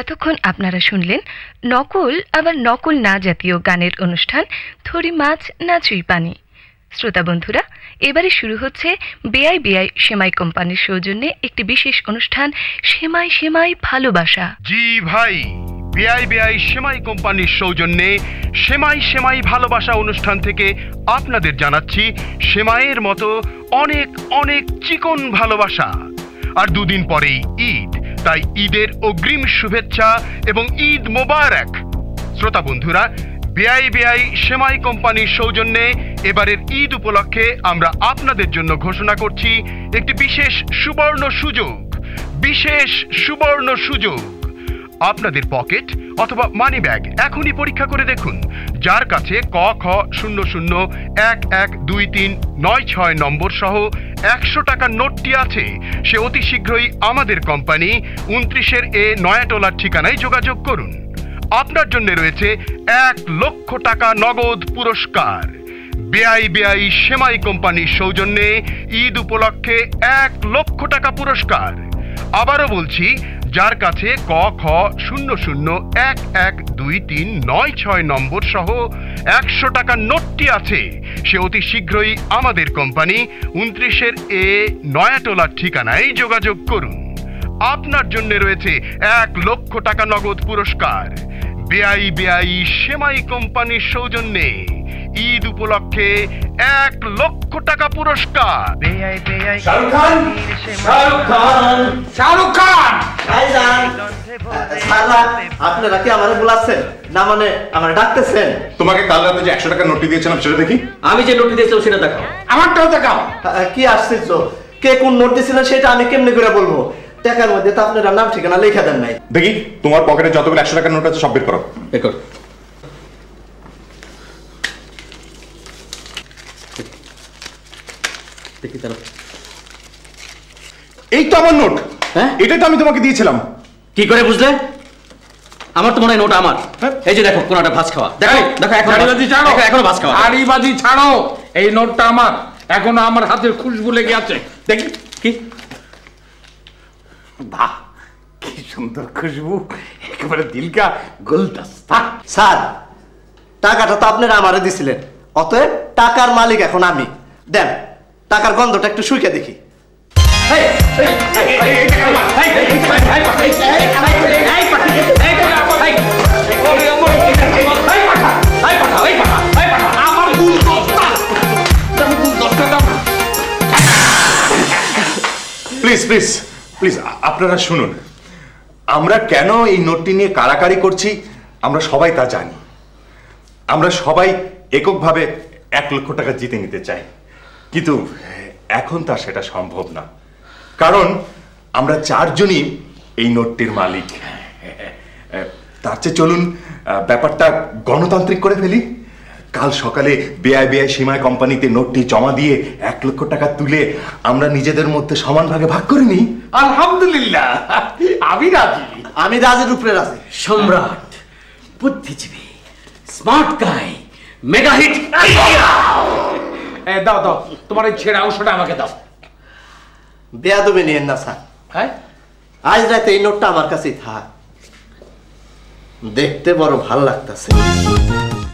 এতক্ষণ আপনারা শুনলেন নকল, আবার নকল না জাতীয় গানের অনুষ্ঠান থরি মাছ নাচুই পানি। শ্রোতা বন্ধুরা, এবারে শুরু হচ্ছে বেআই বেআই সেমাই কোম্পানির সৌজন্যে একটি বিশেষ অনুষ্ঠান, সেমাই সেমাই ভালোবাসা। জি ভাই, বেআই বেআই সেমাই কোম্পানির সৌজন্যে সেমাই সেমাই ভালোবাসা অনুষ্ঠান থেকে আপনাদের জানাচ্ছি সেমাইয়ের মতো অনেক অনেক চিকন ভালোবাসা। আর দুদিন পরেই ঈদ। তাই ঈদের অগ্রিম শুভেচ্ছা এবং ঈদ মোবারক। শ্রোতা বন্ধুরা বেআই বেআই সেমাই কোম্পানির সৌজন্যে এবারের ঈদ উপলক্ষে আমরা আপনাদের জন্য ঘোষণা করছি একটি বিশেষ সুবর্ণ সুযোগ। বিশেষ সুবর্ণ সুযোগ। আপনাদের পকেট অথবা মানি ব্যাগ এখনই পরীক্ষা করে দেখুন। যার কাছে ক, খ, শূন্য শূন্য, এক এক, দুই, তিন, নয়, ছয় নম্বর সহ একশো টাকার নোটটি আছে। সে অতি শীঘ্রই আমাদের কোম্পানি উনত্রিশের এ নয়াটোলার ঠিকানায় যোগাযোগ করুন। আপনার জন্য রয়েছে এক লক্ষ টাকা নগদ পুরস্কার। বেআই বেআই, সেমাই কোম্পানির সৌজন্যে ঈদ উপলক্ষে এক লক্ষ টাকা পুরস্কার। আবারও বলছি যার কাছে ক খ শূন্য শূন্য এক এক দুই তিন নয় ছয় নম্বর সহ একশো টাকার নোটটি আছে। সে অতি শীঘ্রই আমাদের কোম্পানি উনত্রিশের এ নয়াটোলার ঠিকানায় যোগাযোগ করুন। আপনার জন্য রয়েছে এক লক্ষ টাকা নগদ পুরস্কার। বেআই বেআই সেমাই কোম্পানির সৌজন্যে ঈদ উপলক্ষে এক লক্ষ টাকা পুরস্কার। শাহরুখ খান! শাহরুখ খান! শাহরুখ খান! আপনারা কি আমারে বলাচ্ছেন না মানে আমার ডাকতেছেন তোমাকে কাল রাতে যে একশো টাকা নোটটি দিয়েছিলাম সেটা দেখি আমি যে নোটটি দিয়েছিলাম সেটা দেখাও আমারটাও দেখাও কি আশ্চর্য কে কোন নোট দিয়েছিলেন সেটা আমি কেমনে করে বলব টাকার মধ্যে তো আপনারা নাম ঠিকানা লেখা দেন নাই দেখি তোমার পকেটে যতগুলো একশো টাকার নোট আছে সব বের করো এ কর দেখি তারা এই তো আমার নোট হ্যাঁ? এটাই তো আমি তোমাকে দিয়েছিলাম। কি করে বুঝলে? আমার তো মনে হয় নোট আমার। এই যে দেখো কোনটা ভাজ খাওয়া। দেখো দেখো এখন ছাড়ো। এখনও ভাজ খাওয়া। নারীবাদী ছাড়ো। এই নোটটা আমার। এখনও আমার হাতের খুশবু লেগে আছে। দেখি। কি? বাহ কি সুন্দর খুশবু। একেবারে দিলকা গুলদস্তা। স্যার টাকাটা তো আপনারা আমারে দিছিলেন। অতএব টাকার মালিক এখন আমি। দেন টাকার গন্ধটা একটু শুইকে দেখি। প্লিজ প্লিজ প্লিজ আপনারা শুনুন। আমরা কেন এই নোটটি নিয়ে কারাকারি করছি, আমরা সবাই তা জানি। আমরা সবাই এককভাবে এক লক্ষ টাকা জিতে নিতে চাই। কিন্তু এখন তা সেটা সম্ভব না। কারণ আমরা চারজনই এই নোটটির মালিক। তার চেয়ে চলুন আহ, ব্যাপারটা গণতান্ত্রিক করে ফেলি। কাল সকালে বেআই বেআই সীমায় কোম্পানিতে নোটটি জমা দিয়ে এক লক্ষ টাকা তুলে আমরা নিজেদের মধ্যে সমান ভাগে ভাগ করে নিই। আলহামদুলিল্লাহ। আমি রাজি। আমি রাজের উপরে রাজি। সম্রাট বুদ্ধিজীবী স্মার্ট গাই মেগা হিট। দাও দাও। তোমার এই ছেঁড়া অংশটা আমাকে দাও। বেয়াদবে নিয়েন না স্যার। হ্যাঁ? আজ রাতে এই নোটটা আমার কাছেই থাক। দেখতে বড় ভালো লাগতেছে।